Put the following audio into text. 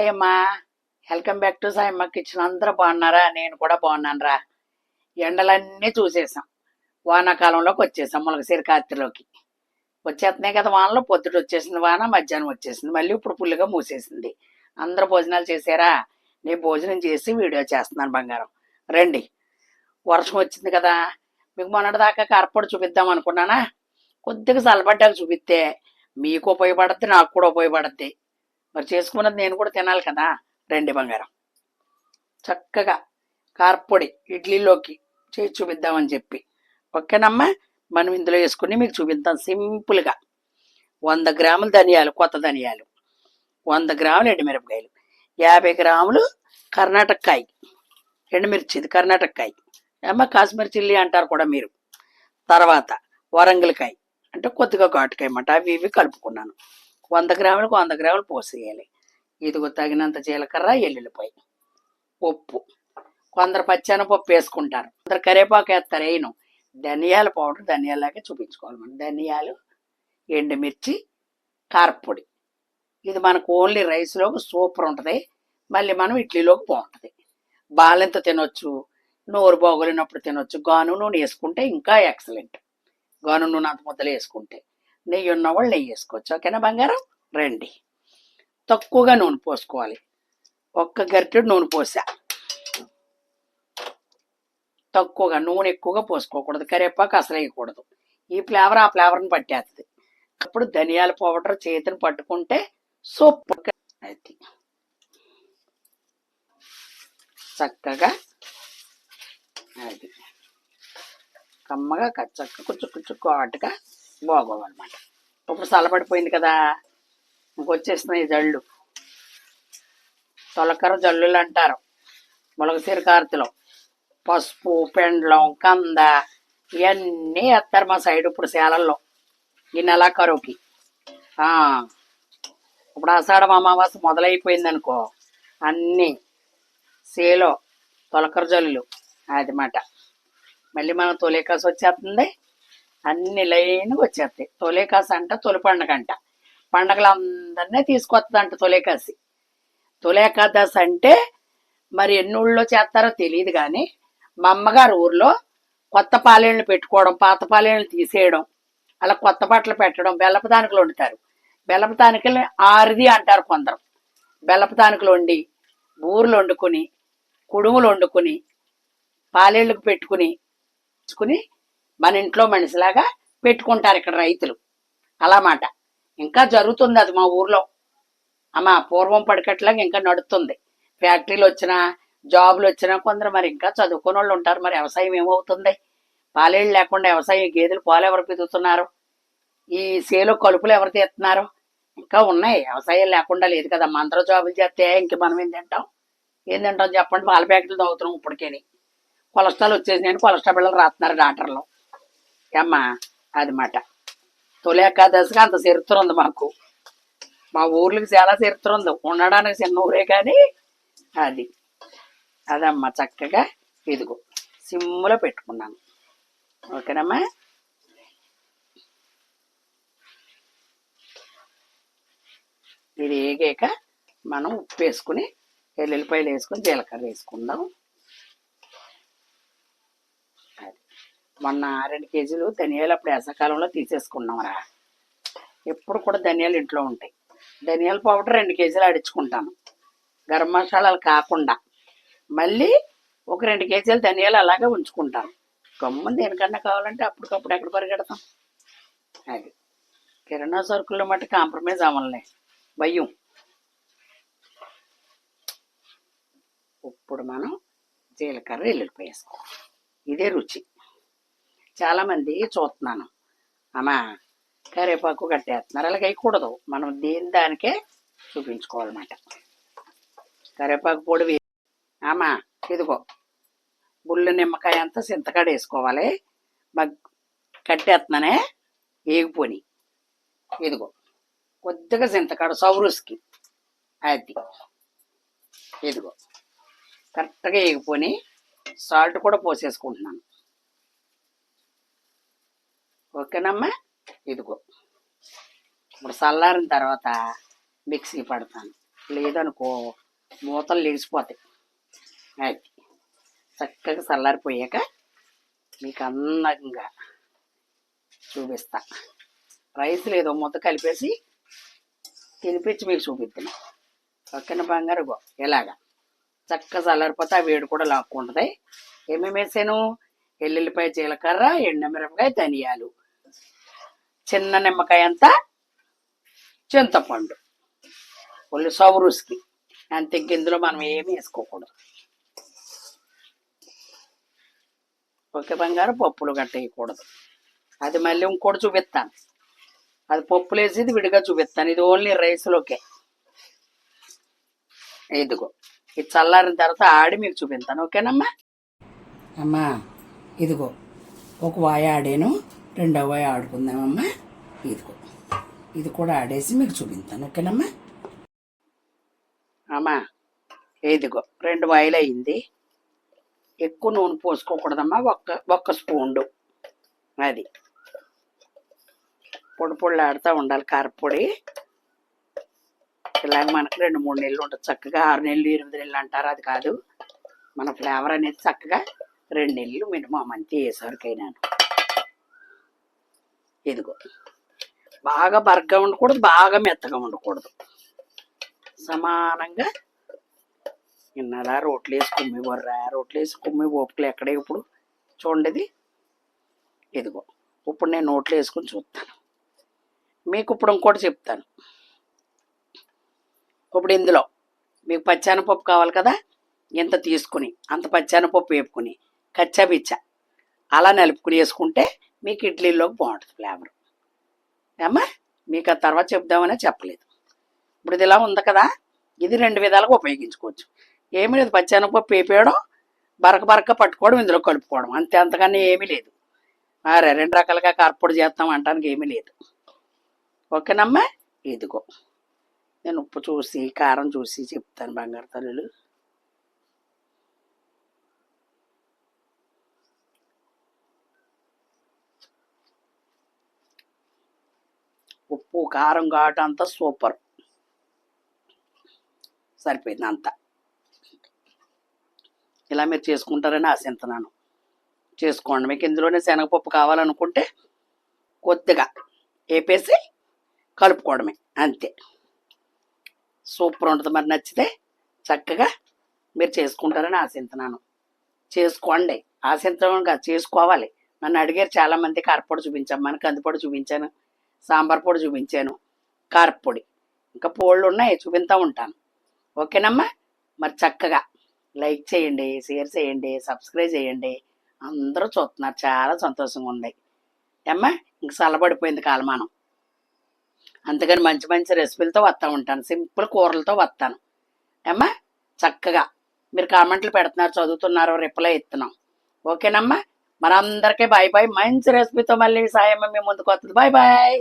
Hi అమ్మా. Welcome back to Sayamma kitchen అందరూ బాగున్నారా? నేను కూడా బాగున్నాను రా ఎండలన్నీ చూసేసాం. వానాకాలంలోకి వచ్చేసాం ములగసీర కాత్రిలోకి వచ్చేస్తున్నాయి కదా వానలో. పొద్దుట వచ్చేసింది వాన మధ్యాహ్నం వచ్చేసింది. మళ్ళీ ఇప్పుడు పుల్లుగా మూసేసింది. అందరూ భోజనాలు చేశారా? నేను భోజనం చేసి వీడియో చేస్తున్నాను బంగారం. రండి. వర్షం వచ్చింది కదా. మీకు మొన్నటిదాకా కరపడి చూపిద్దాం అనుకున్నానా? కొద్దిగా చల్లబడ్డాక చూపిస్తే మీకు ఉపయోగపడుద్ది నాకు కూడా ఉపయోగపడుద్ది. మరి చేసుకున్నది నేను కూడా తినాలి కదా రండి బంగారం. చక్కగా కారపొడి ఇడ్లీలోకి చేసి చూపిద్దామని చెప్పి. ఓకేనమ్మా? మనం ఇందులో వేసుకుని మీకు చూపిద్దాం సింపుల్గా. వంద గ్రాములు ధనియాలు కొత్త ధనియాలు. వంద గ్రాములు ఎండుమిరపకాయలు. యాభై గ్రాములు కర్ణాటక కాయ ఎండుమిర్చి ఇది కర్ణాటక కాయ అమ్మ కాశ్మీర్ చిల్లీ అంటారు కూడా మీరు. తర్వాత వరంగల్ కాయ. అంటే కొద్దిగా కాటుకాయ అన్నమాట అవి ఇవి కలుపుకున్నాను. వంద గ్రాములకు వంద గ్రాములు పోసేయాలి. ఇదిగో తగినంత జీలకర్ర ఎల్లుల్లిపాయ ఉప్పు కొందరు పచ్చాన పప్పు వేసుకుంటారు. కొందరు కరివేపాకు వేస్తారు. వేయను ధనియాల పౌడర్ ధనియాలాగే చూపించుకోవాలి మనం. ధనియాలు ఎండుమిర్చి కారపొడి. ఇది మనకు ఓన్లీ రైస్లోకి సూపర్ ఉంటుంది. మళ్ళీ మనం ఇడ్లీలోకి బాగుంటుంది. బాలెంత తినొచ్చు నోరు బాగోలేనప్పుడు తినొచ్చు. గాను నూనె వేసుకుంటే ఇంకా ఎక్సలెంట్. గాను నూనె అంత ముద్దలు వేసుకుంటే. నెయ్యి ఉన్నవాళ్ళు నెయ్యి వేసుకోవచ్చు. ఓకేనా బంగారం? రండి. తక్కువగా నూనె పోసుకోవాలి. ఒక్క గరిటెడు నూనె పోసా. తక్కువగా నూనె ఎక్కువగా పోసుకోకూడదు. కరివేపాకు అసలు వేయకూడదు. ఈ ఫ్లేవర్ ఆ ఫ్లేవర్ని పట్టేస్తుంది. అప్పుడు ధనియాల పౌడర్ చేతిని పట్టుకుంటే సూపర్ అది చక్కగా అది కమ్మగా కచ్చక్క కుచ్చు కుచ్చు బాగోవు అనమాట ఇప్పుడు చల్లబడిపోయింది కదా ఇంకొచ్చేస్తున్నాయి జల్లు తొలకర జల్లులు అంటారు ములగసీర కార్తెలో. పసుపు పెండ్లం కంద ఇవన్నీ వేస్తారు మా సైడ్ ఇప్పుడు సేలల్లో. ఈ నెల కరువుకి. ఇప్పుడు ఆషాఢం అమావాస్య మొదలైపోయింది అనుకో అన్నీ సేలో తొలకర జల్లులు. అది మాట మళ్ళీ మనం తొలికాసు వచ్చేస్తుంది అన్ని లైన్గా వచ్చేస్తాయి. తొలేకాసి అంట తొలి పండగ అంట పండగలందరినీ తీసుకొస్తుందంట తొలేకాసి. తొలేకాదశి అంటే మరి ఎన్ని ఊళ్ళో చేస్తారో తెలియదు కానీ మా అమ్మగారు ఊర్లో కొత్త పాలేళ్ళు పెట్టుకోవడం పాత పాలేళ్ళు తీసేయడం అలా కొత్త బట్టలు పెట్టడం బెల్లపతానికలు వండుతారు. బెల్లపతానికలు ఆరిది అంటారు కొందరు. బెల్లపతానికలు వండి బూరెలు వండుకుని కుడుములు వండుకుని పాలేళ్ళకు పెట్టుకుని పెట్టుకుని మన ఇంట్లో మనిషిలాగా పెట్టుకుంటారు ఇక్కడ రైతులు. అలా మాట ఇంకా జరుగుతుంది అది మా ఊర్లో. అమ్మా పూర్వం పడికట్లాగా ఇంకా నడుస్తుంది ఫ్యాక్టరీలు వచ్చినా జాబులు వచ్చినా కొందరు మరి ఇంకా చదువుకున్న వాళ్ళు ఉంటారు. మరి వ్యవసాయం ఏమవుతుంది? పాలేళ్ళు లేకుండా వ్యవసాయం గేదెలు పాలు ఎవరు పిదుగుతున్నారు ఈ సేలో కలుపులు ఎవరు తీస్తున్నారు? ఇంకా ఉన్నాయి. వ్యవసాయం లేకుండా లేదు కదా. అందరూ జాబులు చేస్తే ఇంక మనం ఏం తింటాం? ఏం తింటాం చెప్పండి. పాల ప్యాకెట్లు తాగుతున్నాం ఇప్పటికేని. కొలెస్ట్రాల్ వచ్చేసి నేను కొలెస్ట్రాల్ బిళ్ళలు రాస్తున్నారు డాక్టర్లు. అమ్మా అది మాట తొలి ఏకాదశిగా అంత చరిత్ర ఉంది మాకు. మా ఊర్లకు చాలా చరిత్ర ఉంది ఉండడానికి చిన్న ఊరే కానీ అది. అదమ్మా చక్కగా ఇదిగో సిమ్లో పెట్టుకున్నాను. ఓకేనమ్మా? ఇది ఏగాక మనం ఉప్పు వేసుకుని ఎల్లుల్లిపాయలు వేసుకుని జీలకర్ర వేసుకుందాం. మొన్న రెండు కేజీలు ధనియాలు అప్పుడు వేసవకాలంలో తీసేసుకున్నాంరా. ఎప్పుడు కూడా ధనియాలు ఇంట్లో ఉంటాయి. ధనియాల పౌడర్ రెండు కేజీలు ఆడించుకుంటాను గరం మసాలాలు కాకుండా. మళ్ళీ ఒక రెండు కేజీలు ధనియాలు అలాగే ఉంచుకుంటాను. గమ్మున దేనికన్నా కావాలంటే అప్పటికప్పుడు ఎక్కడ పరిగెడతాం? అది. కిరాణా సరుకుల్లో మట్టి కాంప్రమైజ్ అవ్వలే భయం. ఇప్పుడు మనం జీలకర్ర ఎల్లుల్లిపాయ వేసుకోవాలి. ఇదే రుచి. చాలామంది చూస్తున్నాను. అమ్మా కరివేపాకు కట్టేస్తున్నారు అలాగే వేయకూడదు. మనం దేని దానికే చూపించుకోవాలన్నమాట. కరివేపాకు పొడి అమ్మా ఇదిగో బుల్లి నిమ్మకాయ అంతా చింతకాడ వేసుకోవాలి. మగ్ కట్టేస్తున్నానే ఏగిపోని ఇదిగో కొద్దిగా చింతకాడ సౌరుస్కి అది. ఇదిగో కరెక్ట్గా ఏగిపోని సాల్ట్ కూడా పోసేసుకుంటున్నాను. ఓకేనమ్మా? ఇదిగో. ఇప్పుడు చల్లారిన తర్వాత మిక్సీ పడతాను. లేదనుకో మూతలు లేచిపోతాయి. అది చక్కగా చల్లారిపోయాక మీకు అందంగా చూపిస్తా. రైస్ లేదో ముద్ద కలిపేసి తినిపించి మీకు చూపిద్దాను పక్కన బంగారు గో? ఇలాగా. చక్కగా చల్లారిపోతే ఆ వేడి కూడా లాక్కుంటుంది. ఏమేమి వేసాను? ఎల్లుల్లిపాయ జీలకర్ర ఎండమిరపకాయ ధనియాలు. చిన్న నిమ్మకాయ అంతా చింతపండు. ఒళ్ళు సౌరుస్కి. అంతే ఇందులో మనం ఏమి వేసుకోకూడదు. ఒకే బంగారం పప్పులు గట్ట వేయకూడదు. అది మళ్ళీ ఇంకోటి చూపిస్తాను. అది పప్పులు వేసేది విడిగా చూపిస్తాను. ఇది ఓన్లీ రైస్లోకే. ఇదిగో. ఇది చల్లారిన తర్వాత ఆడి మీకు చూపిస్తాను. ఓకేనమ్మా? అమ్మా ఇదిగో. ఒక వాయ ఆడాను. రెండవ ఆడుకుందామమ్మా. ఇదిగో ఇది కూడా ఆడేసి మీకు చూపిస్తాను ఓకేనమ్మా? అమ్మా ఇదిగో రెండు వాయిల్ అయింది. ఎక్కువ నూనె పోసుకోకూడదమ్మా ఒక్క ఒక్క స్పూన్డు. అది. పొడి పొడి ఆడుతూ ఉండాలి కారపొడి. ఇలాగ మనకు రెండు మూడు నెలలు ఉంటుంది చక్కగా ఆరు నెలలు ఎనిమిది నెలలు అంటారు అది కాదు. మన ఫ్లేవర్ అనేది చక్కగా రెండు నెలలు మినిమం అంతే వేసరికైనాను ఇదిగో. బాగా బరగ్గా ఉండకూడదు బాగా మెత్తగా ఉండకూడదు. సమానంగా ఇన్నలా రోట్లు వేసి కుమ్మి బొర్రా రోట్లు వేసి కుమ్మి ఓపికలు ఎక్కడే ఇప్పుడు? చూడండి ఇదిగో ఇప్పుడు నేను నోట్లో వేసుకుని చూస్తాను. మీకు ఇప్పుడు ఇంకోటి చెప్తాను. ఇప్పుడు ఇందులో మీకు పచ్చానపప్పు కావాలి కదా? ఇంత తీసుకుని అంత పచ్చానపప్పు వేపుకుని కచ్చాపిచ్చ అలా నలుపుకుని వేసుకుంటే మీకు ఇడ్లీలోకి బాగుంటుంది ఫ్లేవర్. ఏమ్మా? మీకు ఆ తర్వాత చెప్దామనే చెప్పలేదు. ఇప్పుడు ఇది ఇలా ఉంది కదా ఇది రెండు విధాలుగా ఉపయోగించుకోవచ్చు. ఏమీ లేదు పచ్చానపప్పు వేపేయడం బరక బరక పట్టుకోవడం ఇందులో కలుపుకోవడం. అంతే అంతకన్నా ఏమీ లేదు. అరే రెండు రకాలుగా కార్పొడి చేస్తాం అంటానికి ఏమీ లేదు. ఓకేనమ్మా? ఇదిగో నేను ఉప్పు చూసి కారం చూసి చెప్తాను బంగారు తల్లులు. ఉప్పు కారం ఘాటు అంతా సూపర్. సరిపోయింది అంతా. ఇలా మీరు చేసుకుంటారని ఆశిస్తున్నాను చేసుకోండి. మీకు ఇందులోనే శనగపప్పు కావాలనుకుంటే కొద్దిగా వేపేసి కలుపుకోవడమే. అంతే. సూపర్ ఉంటుంది. మరి నచ్చితే చక్కగా మీరు చేసుకుంటారని ఆశిస్తున్నాను చేసుకోండి. ఆశించడం కాదు చేసుకోవాలి. నన్ను అడిగారు చాలా మంది చూపించాం మనకి కందిపొడి చూపించాను. సాంబార్ పొడి చూపించాను కారపొడి ఇంకా పోళ్ళు ఉన్నాయి చూపిస్తూ ఉంటాను. ఓకేనమ్మా? మరి చక్కగా లైక్ చేయండి షేర్ చేయండి సబ్స్క్రైబ్ చేయండి. అందరూ చూస్తున్నారు చాలా సంతోషంగా ఉంది. ఏమ్మా? ఇంక చల్లబడిపోయింది కాలమానం. అందుకని మంచి మంచి రెసిపీలతో వస్తూ ఉంటాను సింపుల్ కూరలతో వస్తాను. ఏమ్మా? చక్కగా. మీరు కామెంట్లు పెడుతున్నారు చదువుతున్నారు రిప్లై ఇస్తున్నాం. ఓకేనమ్మా? మనందరికీ బాయ్ బాయ్ మంచి రెసిపీతో మళ్ళీ సాయం మీ ముందుకు వస్తుంది బాయ్ బాయ్